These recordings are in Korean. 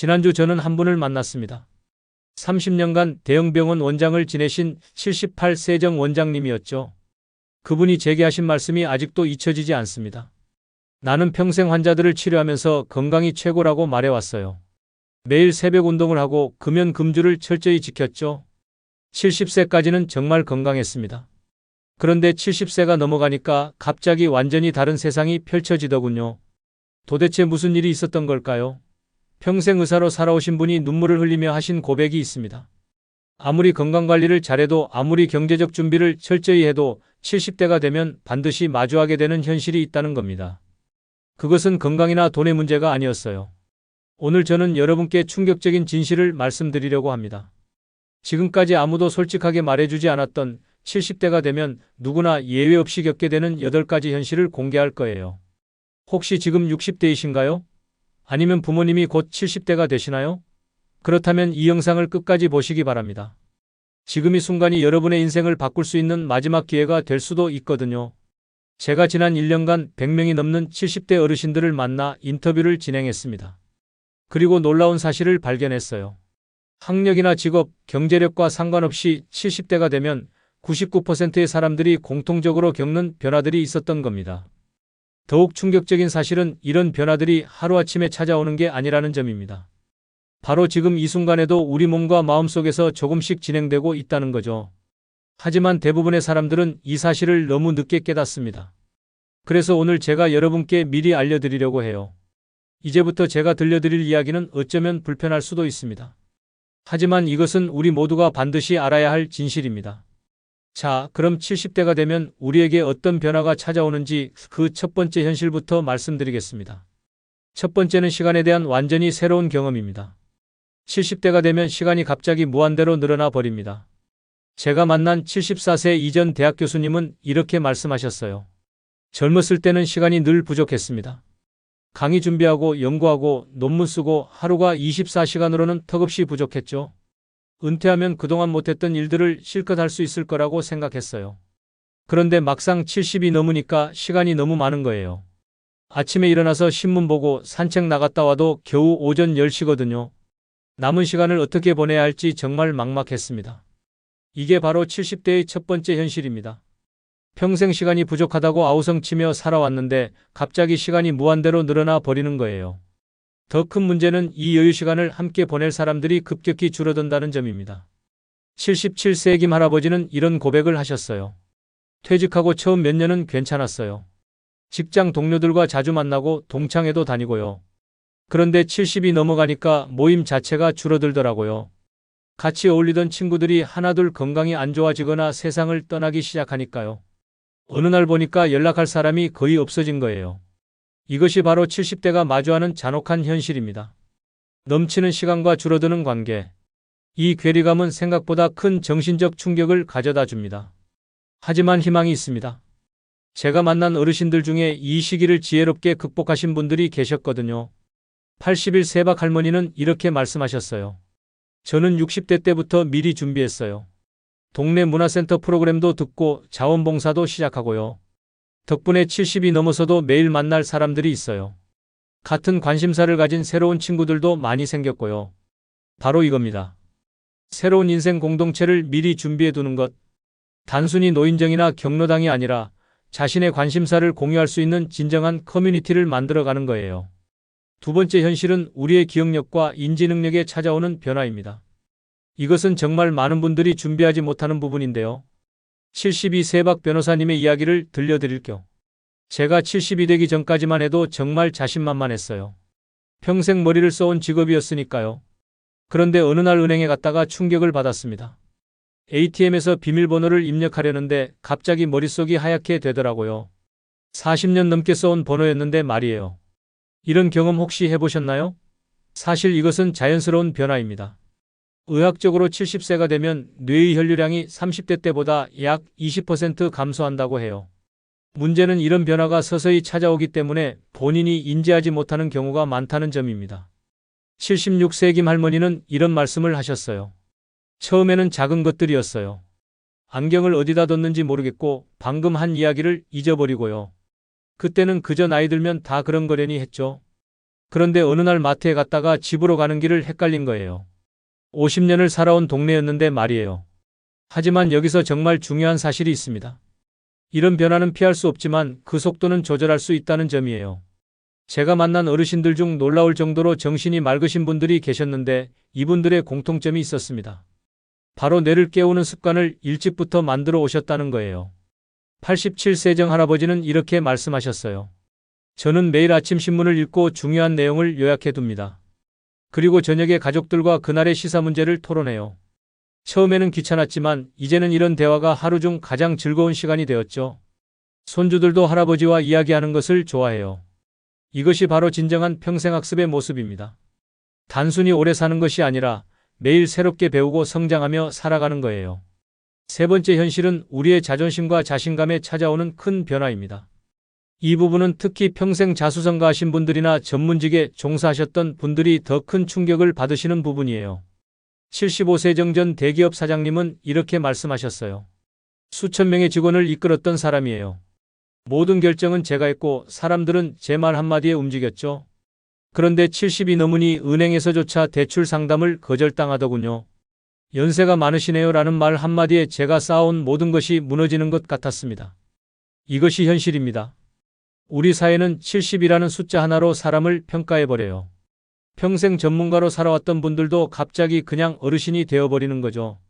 지난주 저는 한 분을 만났습니다. 30년간 대형병원 원장을 지내신 78세 정 원장님이었죠. 그분이 제게 하신 말씀이 아직도 잊혀지지 않습니다. 나는 평생 환자들을 치료하면서 건강이 최고라고 말해왔어요. 매일 새벽 운동을 하고 금연 금주를 철저히 지켰죠. 70세까지는 정말 건강했습니다. 그런데 70세가 넘어가니까 갑자기 완전히 다른 세상이 펼쳐지더군요. 도대체 무슨 일이 있었던 걸까요? 평생 의사로 살아오신 분이 눈물을 흘리며 하신 고백이 있습니다. 아무리 건강관리를 잘해도 아무리 경제적 준비를 철저히 해도 70대가 되면 반드시 마주하게 되는 현실이 있다는 겁니다. 그것은 건강이나 돈의 문제가 아니었어요. 오늘 저는 여러분께 충격적인 진실을 말씀드리려고 합니다. 지금까지 아무도 솔직하게 말해주지 않았던 70대가 되면 누구나 예외 없이 겪게 되는 8가지 현실을 공개할 거예요. 혹시 지금 60대이신가요? 아니면 부모님이 곧 70대가 되시나요? 그렇다면 이 영상을 끝까지 보시기 바랍니다. 지금 이 순간이 여러분의 인생을 바꿀 수 있는 마지막 기회가 될 수도 있거든요. 제가 지난 1년간 100명이 넘는 70대 어르신들을 만나 인터뷰를 진행했습니다. 그리고 놀라운 사실을 발견했어요. 학력이나 직업, 경제력과 상관없이 70대가 되면 99%의 사람들이 공통적으로 겪는 변화들이 있었던 겁니다. 더욱 충격적인 사실은 이런 변화들이 하루아침에 찾아오는 게 아니라는 점입니다. 바로 지금 이 순간에도 우리 몸과 마음 속에서 조금씩 진행되고 있다는 거죠. 하지만 대부분의 사람들은 이 사실을 너무 늦게 깨닫습니다. 그래서 오늘 제가 여러분께 미리 알려드리려고 해요. 이제부터 제가 들려드릴 이야기는 어쩌면 불편할 수도 있습니다. 하지만 이것은 우리 모두가 반드시 알아야 할 진실입니다. 자, 그럼 70대가 되면 우리에게 어떤 변화가 찾아오는지 그 첫 번째 현실부터 말씀드리겠습니다. 첫 번째는 시간에 대한 완전히 새로운 경험입니다. 70대가 되면 시간이 갑자기 무한대로 늘어나 버립니다. 제가 만난 74세 이전 대학 교수님은 이렇게 말씀하셨어요. 젊었을 때는 시간이 늘 부족했습니다. 강의 준비하고 연구하고 논문 쓰고 하루가 24시간으로는 턱없이 부족했죠. 은퇴하면 그동안 못했던 일들을 실컷 할 수 있을 거라고 생각했어요. 그런데 막상 70이 넘으니까 시간이 너무 많은 거예요. 아침에 일어나서 신문 보고 산책 나갔다 와도 겨우 오전 10시거든요. 남은 시간을 어떻게 보내야 할지 정말 막막했습니다. 이게 바로 70대의 첫 번째 현실입니다. 평생 시간이 부족하다고 아우성치며 살아왔는데 갑자기 시간이 무한대로 늘어나 버리는 거예요. 더 큰 문제는 이 여유 시간을 함께 보낼 사람들이 급격히 줄어든다는 점입니다. 77세의 김 할아버지는 이런 고백을 하셨어요. 퇴직하고 처음 몇 년은 괜찮았어요. 직장 동료들과 자주 만나고 동창회도 다니고요. 그런데 70이 넘어가니까 모임 자체가 줄어들더라고요. 같이 어울리던 친구들이 하나둘 건강이 안 좋아지거나 세상을 떠나기 시작하니까요. 어느 날 보니까 연락할 사람이 거의 없어진 거예요. 이것이 바로 70대가 마주하는 잔혹한 현실입니다. 넘치는 시간과 줄어드는 관계. 이 괴리감은 생각보다 큰 정신적 충격을 가져다 줍니다. 하지만 희망이 있습니다. 제가 만난 어르신들 중에 이 시기를 지혜롭게 극복하신 분들이 계셨거든요. 80일 세박 할머니는 이렇게 말씀하셨어요. 저는 60대 때부터 미리 준비했어요. 동네 문화센터 프로그램도 듣고 자원봉사도 시작하고요. 덕분에 70이 넘어서도 매일 만날 사람들이 있어요. 같은 관심사를 가진 새로운 친구들도 많이 생겼고요. 바로 이겁니다. 새로운 인생 공동체를 미리 준비해 두는 것. 단순히 노인정이나 경로당이 아니라 자신의 관심사를 공유할 수 있는 진정한 커뮤니티를 만들어가는 거예요. 두 번째 현실은 우리의 기억력과 인지 능력에 찾아오는 변화입니다. 이것은 정말 많은 분들이 준비하지 못하는 부분인데요. 72 세 박 변호사님의 이야기를 들려드릴게요. 제가 70이 되기 전까지만 해도 정말 자신만만했어요. 평생 머리를 써온 직업이었으니까요. 그런데 어느 날 은행에 갔다가 충격을 받았습니다. ATM에서 비밀번호를 입력하려는데 갑자기 머릿속이 하얗게 되더라고요. 40년 넘게 써온 번호였는데 말이에요. 이런 경험 혹시 해보셨나요? 사실 이것은 자연스러운 변화입니다. 의학적으로 70세가 되면 뇌의 혈류량이 30대 때보다 약 20% 감소한다고 해요. 문제는 이런 변화가 서서히 찾아오기 때문에 본인이 인지하지 못하는 경우가 많다는 점입니다. 76세 김 할머니는 이런 말씀을 하셨어요. 처음에는 작은 것들이었어요. 안경을 어디다 뒀는지 모르겠고 방금 한 이야기를 잊어버리고요. 그때는 그저 나이 들면 다 그런 거려니 했죠. 그런데 어느 날 마트에 갔다가 집으로 가는 길을 헷갈린 거예요. 50년을 살아온 동네였는데 말이에요. 하지만 여기서 정말 중요한 사실이 있습니다. 이런 변화는 피할 수 없지만 그 속도는 조절할 수 있다는 점이에요. 제가 만난 어르신들 중 놀라울 정도로 정신이 맑으신 분들이 계셨는데 이분들의 공통점이 있었습니다. 바로 뇌를 깨우는 습관을 일찍부터 만들어 오셨다는 거예요. 87세정 할아버지는 이렇게 말씀하셨어요. 저는 매일 아침 신문을 읽고 중요한 내용을 요약해 둡니다. 그리고 저녁에 가족들과 그날의 시사 문제를 토론해요. 처음에는 귀찮았지만 이제는 이런 대화가 하루 중 가장 즐거운 시간이 되었죠. 손주들도 할아버지와 이야기하는 것을 좋아해요. 이것이 바로 진정한 평생학습의 모습입니다. 단순히 오래 사는 것이 아니라 매일 새롭게 배우고 성장하며 살아가는 거예요. 세 번째 현실은 우리의 자존심과 자신감에 찾아오는 큰 변화입니다. 이 부분은 특히 평생 자수성가 하신 분들이나 전문직에 종사하셨던 분들이 더 큰 충격을 받으시는 부분이에요. 75세 정전 대기업 사장님은 이렇게 말씀하셨어요. 수천 명의 직원을 이끌었던 사람이에요. 모든 결정은 제가 했고 사람들은 제 말 한마디에 움직였죠. 그런데 70이 넘으니 은행에서조차 대출 상담을 거절당하더군요. 연세가 많으시네요 라는 말 한마디에 제가 쌓아온 모든 것이 무너지는 것 같았습니다. 이것이 현실입니다. 우리 사회는 70이라는 숫자 하나로 사람을 평가해버려요. 평생 전문가로 살아왔던 분들도 갑자기 그냥 어르신이 되어버리는 거죠.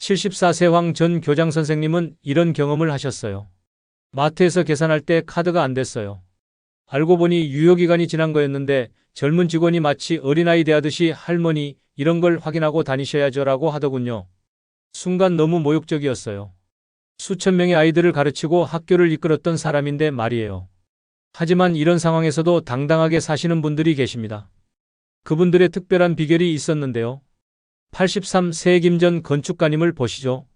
74세 황 전 교장 선생님은 이런 경험을 하셨어요. 마트에서 계산할 때 카드가 안 됐어요. 알고 보니 유효기간이 지난 거였는데 젊은 직원이 마치 어린아이 대하듯이 할머니 이런 걸 확인하고 다니셔야죠 라고 하더군요. 순간 너무 모욕적이었어요. 수천 명의 아이들을 가르치고 학교를 이끌었던 사람인데 말이에요. 하지만 이런 상황에서도 당당하게 사시는 분들이 계십니다. 그분들의 특별한 비결이 있었는데요. 83 세 김전 건축가님을 보시죠.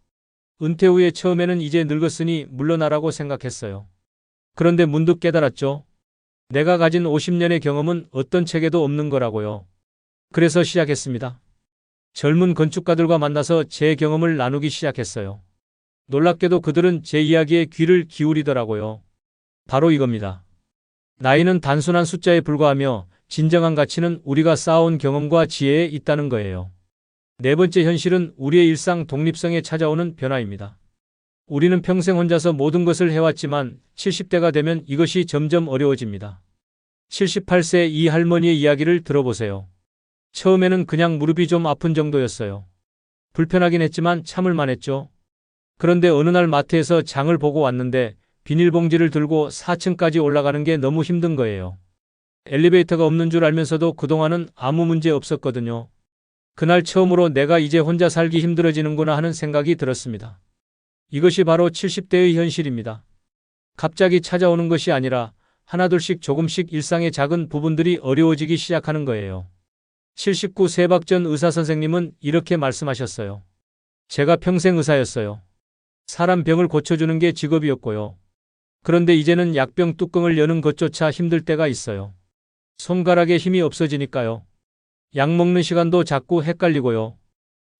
은퇴 후에 처음에는 이제 늙었으니 물러나라고 생각했어요. 그런데 문득 깨달았죠. 내가 가진 50년의 경험은 어떤 책에도 없는 거라고요. 그래서 시작했습니다. 젊은 건축가들과 만나서 제 경험을 나누기 시작했어요. 놀랍게도 그들은 제 이야기에 귀를 기울이더라고요. 바로 이겁니다. 나이는 단순한 숫자에 불과하며 진정한 가치는 우리가 쌓아온 경험과 지혜에 있다는 거예요. 네 번째 현실은 우리의 일상 독립성에 찾아오는 변화입니다. 우리는 평생 혼자서 모든 것을 해왔지만 70대가 되면 이것이 점점 어려워집니다. 78세 이 할머니의 이야기를 들어보세요. 처음에는 그냥 무릎이 좀 아픈 정도였어요. 불편하긴 했지만 참을만 했죠. 그런데 어느 날 마트에서 장을 보고 왔는데 비닐봉지를 들고 4층까지 올라가는 게 너무 힘든 거예요. 엘리베이터가 없는 줄 알면서도 그동안은 아무 문제 없었거든요. 그날 처음으로 내가 이제 혼자 살기 힘들어지는구나 하는 생각이 들었습니다. 이것이 바로 70대의 현실입니다. 갑자기 찾아오는 것이 아니라 하나둘씩 조금씩 일상의 작은 부분들이 어려워지기 시작하는 거예요. 79 세박 전 의사 선생님은 이렇게 말씀하셨어요. 제가 평생 의사였어요. 사람 병을 고쳐주는 게 직업이었고요. 그런데 이제는 약병 뚜껑을 여는 것조차 힘들 때가 있어요. 손가락에 힘이 없어지니까요. 약 먹는 시간도 자꾸 헷갈리고요.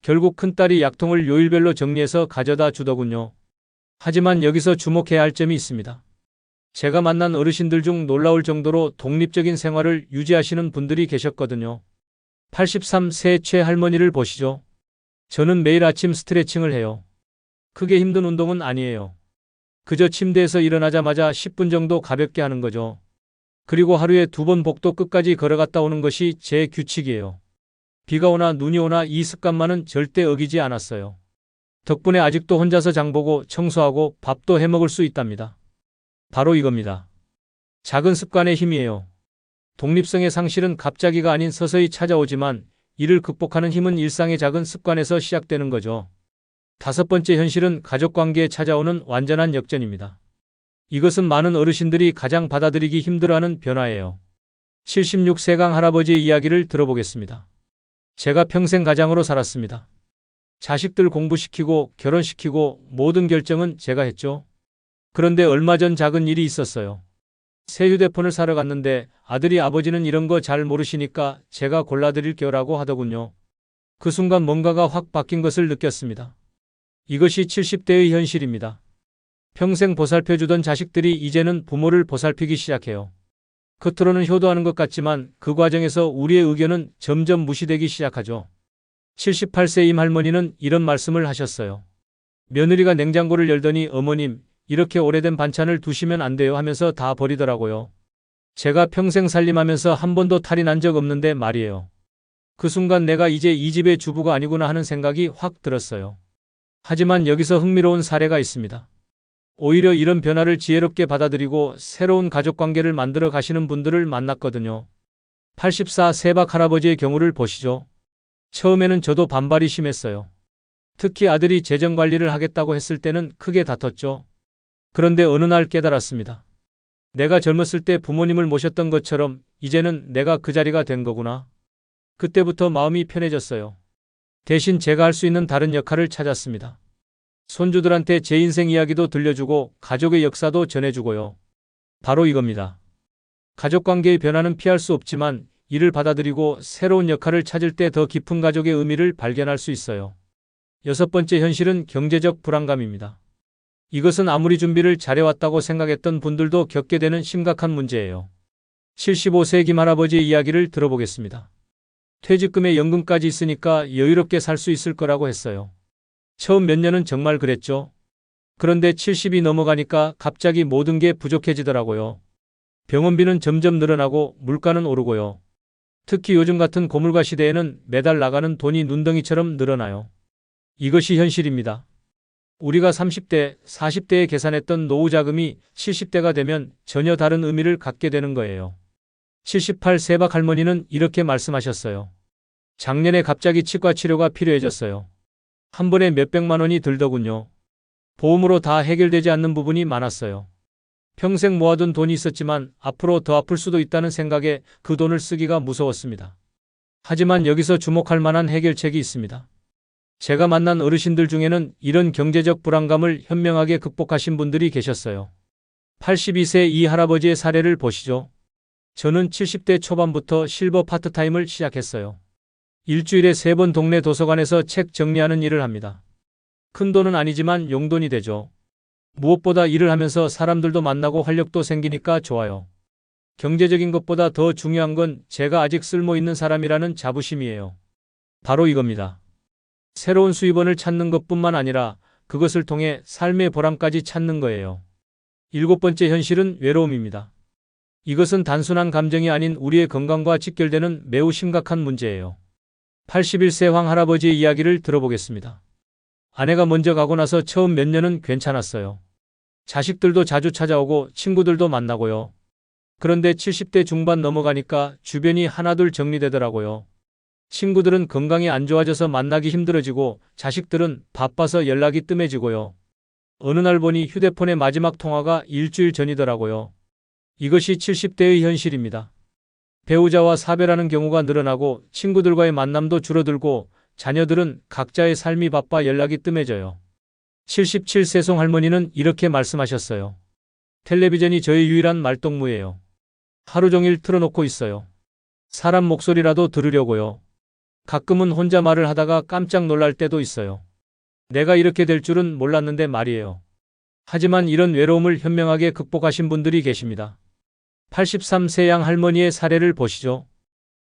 결국 큰딸이 약통을 요일별로 정리해서 가져다 주더군요. 하지만 여기서 주목해야 할 점이 있습니다. 제가 만난 어르신들 중 놀라울 정도로 독립적인 생활을 유지하시는 분들이 계셨거든요. 83세 최 할머니를 보시죠. 저는 매일 아침 스트레칭을 해요. 크게 힘든 운동은 아니에요. 그저 침대에서 일어나자마자 10분 정도 가볍게 하는 거죠. 그리고 하루에 두 번 복도 끝까지 걸어갔다 오는 것이 제 규칙이에요. 비가 오나 눈이 오나 이 습관만은 절대 어기지 않았어요. 덕분에 아직도 혼자서 장보고 청소하고 밥도 해 먹을 수 있답니다. 바로 이겁니다. 작은 습관의 힘이에요. 독립성의 상실은 갑자기가 아닌 서서히 찾아오지만 이를 극복하는 힘은 일상의 작은 습관에서 시작되는 거죠. 다섯 번째 현실은 가족 관계에 찾아오는 완전한 역전입니다. 이것은 많은 어르신들이 가장 받아들이기 힘들어하는 변화예요. 76세강 할아버지의 이야기를 들어보겠습니다. 제가 평생 가장으로 살았습니다. 자식들 공부시키고 결혼시키고 모든 결정은 제가 했죠. 그런데 얼마 전 작은 일이 있었어요. 새 휴대폰을 사러 갔는데 아들이 아버지는 이런 거 잘 모르시니까 제가 골라드릴게요라고 하더군요. 그 순간 뭔가가 확 바뀐 것을 느꼈습니다. 이것이 70대의 현실입니다. 평생 보살펴주던 자식들이 이제는 부모를 보살피기 시작해요. 겉으로는 효도하는 것 같지만 그 과정에서 우리의 의견은 점점 무시되기 시작하죠. 78세 임 할머니는 이런 말씀을 하셨어요. 며느리가 냉장고를 열더니 어머님, 이렇게 오래된 반찬을 두시면 안 돼요 하면서 다 버리더라고요. 제가 평생 살림하면서 한 번도 탈이 난 적 없는데 말이에요. 그 순간 내가 이제 이 집의 주부가 아니구나 하는 생각이 확 들었어요. 하지만 여기서 흥미로운 사례가 있습니다. 오히려 이런 변화를 지혜롭게 받아들이고 새로운 가족 관계를 만들어 가시는 분들을 만났거든요. 84 세박 할아버지의 경우를 보시죠. 처음에는 저도 반발이 심했어요. 특히 아들이 재정 관리를 하겠다고 했을 때는 크게 다퉜죠. 그런데 어느 날 깨달았습니다. 내가 젊었을 때 부모님을 모셨던 것처럼 이제는 내가 그 자리가 된 거구나. 그때부터 마음이 편해졌어요. 대신 제가 할 수 있는 다른 역할을 찾았습니다. 손주들한테 제 인생 이야기도 들려주고 가족의 역사도 전해주고요. 바로 이겁니다. 가족 관계의 변화는 피할 수 없지만 이를 받아들이고 새로운 역할을 찾을 때 더 깊은 가족의 의미를 발견할 수 있어요. 여섯 번째 현실은 경제적 불안감입니다. 이것은 아무리 준비를 잘해왔다고 생각했던 분들도 겪게 되는 심각한 문제예요. 75세 김 할아버지의 이야기를 들어보겠습니다. 퇴직금에 연금까지 있으니까 여유롭게 살 수 있을 거라고 했어요. 처음 몇 년은 정말 그랬죠. 그런데 70이 넘어가니까 갑자기 모든 게 부족해지더라고요. 병원비는 점점 늘어나고 물가는 오르고요. 특히 요즘 같은 고물가 시대에는 매달 나가는 돈이 눈덩이처럼 늘어나요. 이것이 현실입니다. 우리가 30대, 40대에 계산했던 노후 자금이 70대가 되면 전혀 다른 의미를 갖게 되는 거예요. 78 세박 할머니는 이렇게 말씀하셨어요. 작년에 갑자기 치과 치료가 필요해졌어요. 한 번에 몇백만 원이 들더군요. 보험으로 다 해결되지 않는 부분이 많았어요. 평생 모아둔 돈이 있었지만 앞으로 더 아플 수도 있다는 생각에 그 돈을 쓰기가 무서웠습니다. 하지만 여기서 주목할 만한 해결책이 있습니다. 제가 만난 어르신들 중에는 이런 경제적 불안감을 현명하게 극복하신 분들이 계셨어요. 82세 이 할아버지의 사례를 보시죠. 저는 70대 초반부터 실버 파트타임을 시작했어요. 일주일에 세 번 동네 도서관에서 책 정리하는 일을 합니다. 큰 돈은 아니지만 용돈이 되죠. 무엇보다 일을 하면서 사람들도 만나고 활력도 생기니까 좋아요. 경제적인 것보다 더 중요한 건 제가 아직 쓸모 있는 사람이라는 자부심이에요. 바로 이겁니다. 새로운 수입원을 찾는 것뿐만 아니라 그것을 통해 삶의 보람까지 찾는 거예요. 일곱 번째 현실은 외로움입니다. 이것은 단순한 감정이 아닌 우리의 건강과 직결되는 매우 심각한 문제예요. 81세 황 할아버지의 이야기를 들어보겠습니다. 아내가 먼저 가고 나서 처음 몇 년은 괜찮았어요. 자식들도 자주 찾아오고 친구들도 만나고요. 그런데 70대 중반 넘어가니까 주변이 하나둘 정리되더라고요. 친구들은 건강이 안 좋아져서 만나기 힘들어지고 자식들은 바빠서 연락이 뜸해지고요. 어느 날 보니 휴대폰의 마지막 통화가 일주일 전이더라고요. 이것이 70대의 현실입니다. 배우자와 사별하는 경우가 늘어나고 친구들과의 만남도 줄어들고 자녀들은 각자의 삶이 바빠 연락이 뜸해져요. 77세 송 할머니는 이렇게 말씀하셨어요. 텔레비전이 저의 유일한 말동무예요. 하루 종일 틀어놓고 있어요. 사람 목소리라도 들으려고요. 가끔은 혼자 말을 하다가 깜짝 놀랄 때도 있어요. 내가 이렇게 될 줄은 몰랐는데 말이에요. 하지만 이런 외로움을 현명하게 극복하신 분들이 계십니다. 83세 양 할머니의 사례를 보시죠.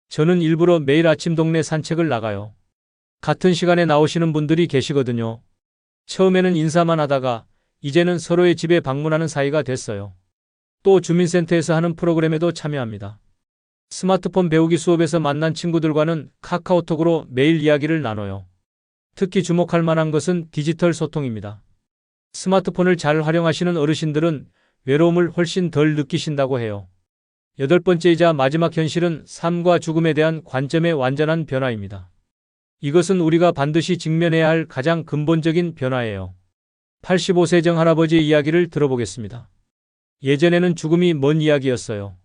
저는 일부러 매일 아침 동네 산책을 나가요. 같은 시간에 나오시는 분들이 계시거든요. 처음에는 인사만 하다가 이제는 서로의 집에 방문하는 사이가 됐어요. 또 주민센터에서 하는 프로그램에도 참여합니다. 스마트폰 배우기 수업에서 만난 친구들과는 카카오톡으로 매일 이야기를 나눠요. 특히 주목할 만한 것은 디지털 소통입니다. 스마트폰을 잘 활용하시는 어르신들은 외로움을 훨씬 덜 느끼신다고 해요. 여덟 번째이자 마지막 현실은 삶과 죽음에 대한 관점의 완전한 변화입니다. 이것은 우리가 반드시 직면해야 할 가장 근본적인 변화예요. 85세 정 할아버지의 이야기를 들어보겠습니다. 예전에는 죽음이 먼 이야기였어요.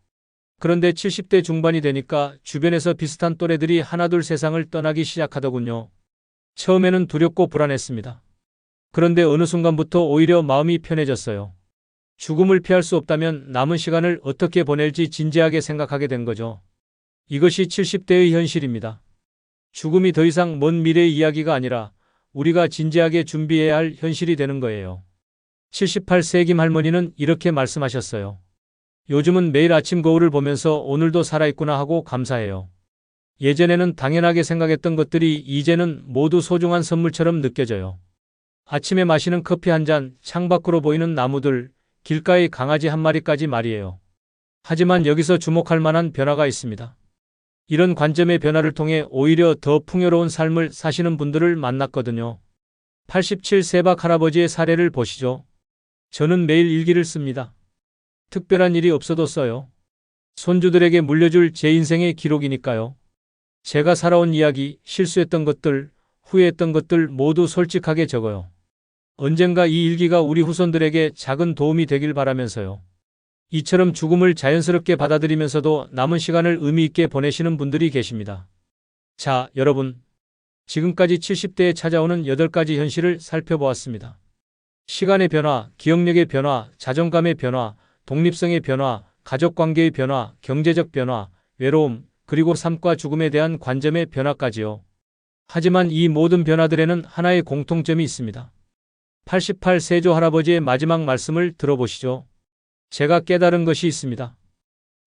그런데 70대 중반이 되니까 주변에서 비슷한 또래들이 하나둘 세상을 떠나기 시작하더군요. 처음에는 두렵고 불안했습니다. 그런데 어느 순간부터 오히려 마음이 편해졌어요. 죽음을 피할 수 없다면 남은 시간을 어떻게 보낼지 진지하게 생각하게 된 거죠. 이것이 70대의 현실입니다. 죽음이 더 이상 먼 미래의 이야기가 아니라 우리가 진지하게 준비해야 할 현실이 되는 거예요. 78세 김 할머니는 이렇게 말씀하셨어요. 요즘은 매일 아침 거울을 보면서 오늘도 살아있구나 하고 감사해요. 예전에는 당연하게 생각했던 것들이 이제는 모두 소중한 선물처럼 느껴져요. 아침에 마시는 커피 한 잔, 창밖으로 보이는 나무들, 길가의 강아지 한 마리까지 말이에요. 하지만 여기서 주목할 만한 변화가 있습니다. 이런 관점의 변화를 통해 오히려 더 풍요로운 삶을 사시는 분들을 만났거든요. 87 세박 할아버지의 사례를 보시죠. 저는 매일 일기를 씁니다. 특별한 일이 없어도 써요. 손주들에게 물려줄 제 인생의 기록이니까요. 제가 살아온 이야기, 실수했던 것들, 후회했던 것들 모두 솔직하게 적어요. 언젠가 이 일기가 우리 후손들에게 작은 도움이 되길 바라면서요. 이처럼 죽음을 자연스럽게 받아들이면서도 남은 시간을 의미 있게 보내시는 분들이 계십니다. 자, 여러분. 지금까지 70대에 찾아오는 8가지 현실을 살펴보았습니다. 시간의 변화, 기억력의 변화, 자존감의 변화, 독립성의 변화, 가족 관계의 변화, 경제적 변화, 외로움, 그리고 삶과 죽음에 대한 관점의 변화까지요. 하지만 이 모든 변화들에는 하나의 공통점이 있습니다. 88세조 할아버지의 마지막 말씀을 들어보시죠. 제가 깨달은 것이 있습니다.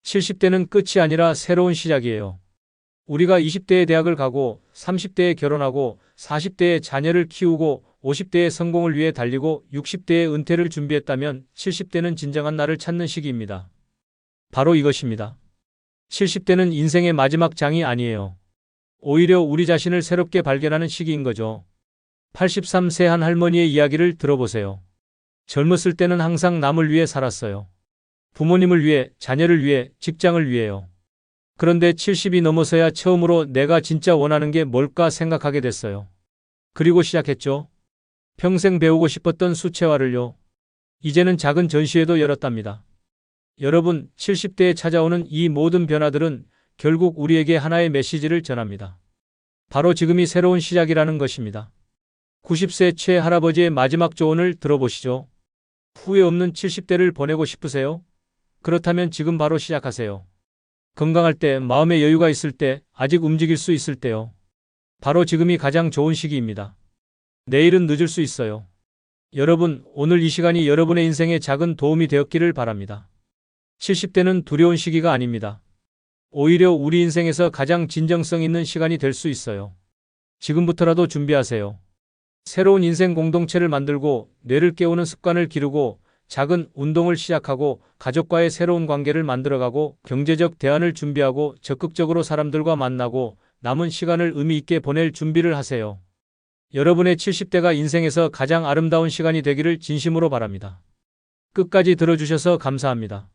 70대는 끝이 아니라 새로운 시작이에요. 우리가 20대에 대학을 가고 30대에 결혼하고 40대에 자녀를 키우고 50대의 성공을 위해 달리고 60대의 은퇴를 준비했다면 70대는 진정한 나를 찾는 시기입니다. 바로 이것입니다. 70대는 인생의 마지막 장이 아니에요. 오히려 우리 자신을 새롭게 발견하는 시기인 거죠. 83세 한 할머니의 이야기를 들어보세요. 젊었을 때는 항상 남을 위해 살았어요. 부모님을 위해, 자녀를 위해, 직장을 위해요. 그런데 70이 넘어서야 처음으로 내가 진짜 원하는 게 뭘까 생각하게 됐어요. 그리고 시작했죠. 평생 배우고 싶었던 수채화를요. 이제는 작은 전시회도 열었답니다. 여러분, 70대에 찾아오는 이 모든 변화들은 결국 우리에게 하나의 메시지를 전합니다. 바로 지금이 새로운 시작이라는 것입니다. 90세 최 할아버지의 마지막 조언을 들어보시죠. 후회 없는 70대를 보내고 싶으세요? 그렇다면 지금 바로 시작하세요. 건강할 때, 마음의 여유가 있을 때, 아직 움직일 수 있을 때요. 바로 지금이 가장 좋은 시기입니다. 내일은 늦을 수 있어요. 여러분, 오늘 이 시간이 여러분의 인생에 작은 도움이 되었기를 바랍니다. 70대는 두려운 시기가 아닙니다. 오히려 우리 인생에서 가장 진정성 있는 시간이 될 수 있어요. 지금부터라도 준비하세요. 새로운 인생 공동체를 만들고 뇌를 깨우는 습관을 기르고 작은 운동을 시작하고 가족과의 새로운 관계를 만들어가고 경제적 대안을 준비하고 적극적으로 사람들과 만나고 남은 시간을 의미 있게 보낼 준비를 하세요. 여러분의 70대가 인생에서 가장 아름다운 시간이 되기를 진심으로 바랍니다. 끝까지 들어주셔서 감사합니다.